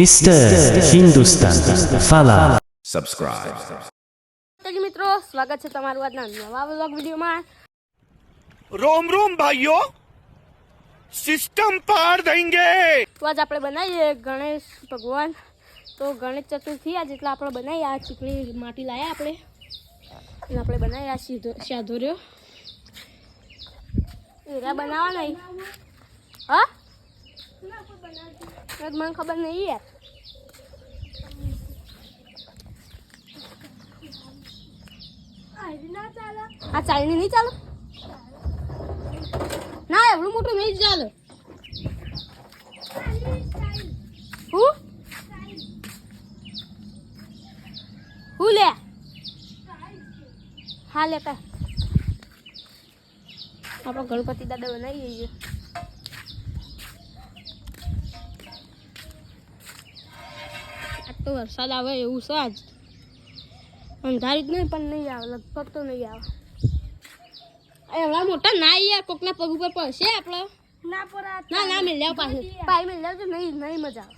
Mister Hindustan ફાલા subscribe તો મિત્રો સ્વાગત છે તમારું આજના નવા વ્લોગ વિડીયોમાં. રોમ રોમ ભાઈઓ સિસ્ટમ પાર દેંગે તો આજ આપણે બનાવીએ ગણેશ ભગવાન. તો ગણેશ ચતુર્થી આજ જેટલા આપણે બનાવીએ આ ચીકણી માટી લાયા આપણે. એટલે આપણે બનાવીએ આ સીધો સાધો એરા બનાવવા નહીં હા? મને ખબર નહીં યાર. આ ચાઇની નહીં ચાલો? ના, એવડું મોટું નહીં ચાલે. હું? હું લે? હા, લે કા આપણે ગણપતિ દાદા બનાવી છીએ. આજ તો વરસાદ આવે એવું છે આજ. અંધારી જ નહીં પણ નહીં આવે લગભગ તો નહીં આવે. એવડા મોટા ના યાર કોકના પગ ઉપર પડશે આપણે. ના ના ના મિલ જાવ પાસે પાઈ મિલ તો નહીં નહીં મજા આવે.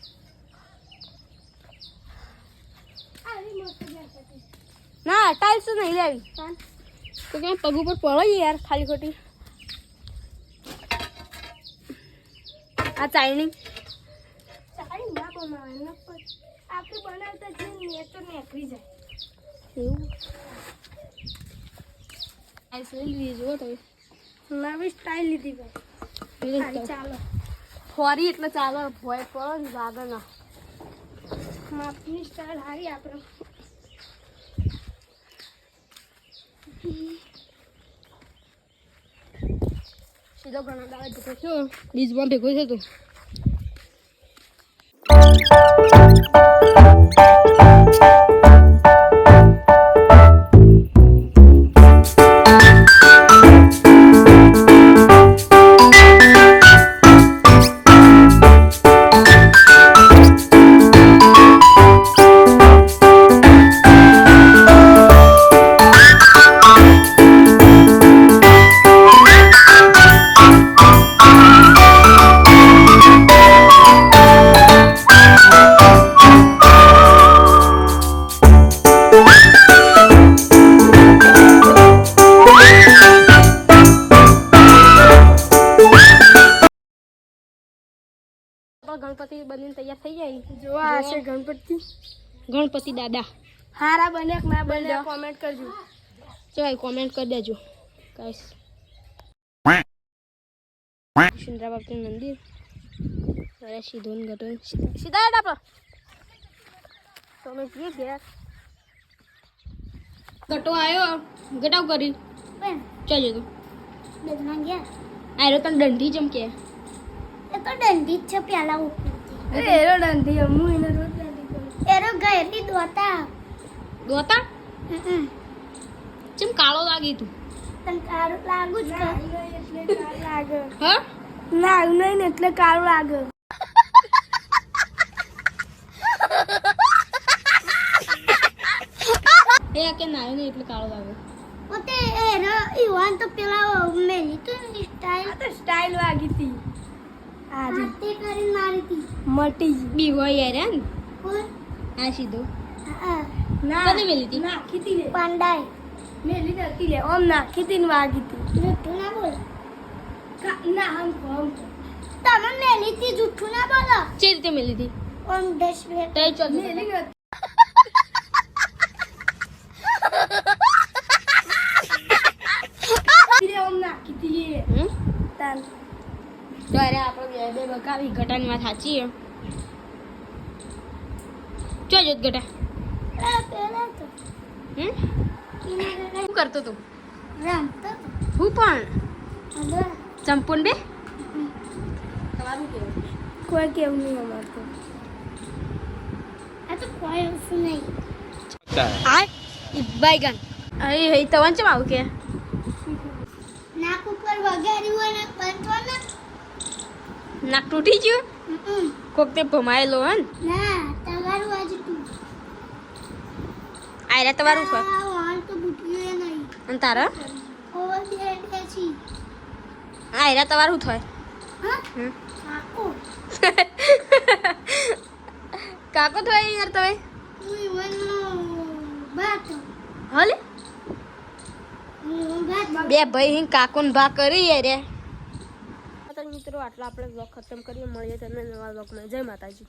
ના ટાઈલ્સ નહીં લેવી. તો કે પગ ઉપર પડો યાર ખાલી ખોટી. આ ચાઇનિંગ એવું? આ સ્ટાઈલ લીધી તો. નવી સ્ટાઈલ લીધી ભાઈ. ચાલો. ફોરી એટલે ચાલો ભોય પડો ને લાગે ના. માપની સ્ટાઈલ હારી આપણે સીધો ઘણા દાડા જતો છો પણ ભેગો છે તું. Thank you. આપણા ગણપતિ બનીને તૈયાર થઈ જાય? જોવા હશે ગણપતિ. ગણપતિ દાદા. હારા બને ના બને કોમેન્ટ કરજો. ચાલ કોમેન્ટ કરી દેજો. ગાઈસ. સુંદરા બાપનું મંદિર. અરે સીધો ગટો સીધા હેડ પર તો જઈએ ઘેર ગટો આવ્યો ગટાવ કરી ચાલ જતો. બેદના ગયા? આયરો તને દંડી ચમકે તો દંડી છે પેલા ઉપર એરો દંડી અમુ એને રોજ દંડી કરું એરો ગયેલી દોતા. દોતા? ચમ કાળો લાગી તું. તને કાળો લાગુ જ એટલે લાગે. હા? ના નહીં ને એટલે કાળો લાગે. એ કે નાયો ને એટલે કાળો લાગે. પોતે એરો ઈવાન તો પેલા મેલી તો સ્ટાઈલ તો સ્ટાઇલ વાગી હતી. આજે. કરી મારી હતી મટી બી હોય યાર હે ને આ સીધો. ના કને મેલી હતી નાખી હતી લે. પાંડાઈ મેલી હતી લે. ઓમ નાખી હતી ને વાગી હતી જૂઠું ના બોલ. ના હમ કોમ તમે મેલી હતી જૂઠું ના બોલો. જે રીતે મેલી હતી ઓમ દસ બે તય ચો મેલી ઓમ નાખી હતી હમ? તાન. તો અરે આપણે બે બે બકાવી ગટાની વાત સાચી એમ. ચો જોત કિનારે શું કરતો તું? હું પણ. ચંપુન બે? કોઈ કેવું નહીં અમારતું આ તો કોઈ વસ્તુ નહીં. આ બાયગન અરે હઈ તવન ચમ આવું કે? નાક ઉપર વગાડ્યું હોય ને બંધો ને નાક તૂટી ગયું? કોક તે ભમાયેલો હે ના તમારું આજે તું આયરા તમારું છે? તો બુટ્યું એ નહીં. અને તારા? ઓવર બે બે આયરા તમારું થાય હા? કાકો. થાય યાર તમે હાલે? બે ભાઈ કાકો ને ભા કરી યાર. મિત્રો આટલા આપણે બ્લોગ ખતમ કરીએ. મળીએ તમને નવા બ્લોગમાં જય માતાજી.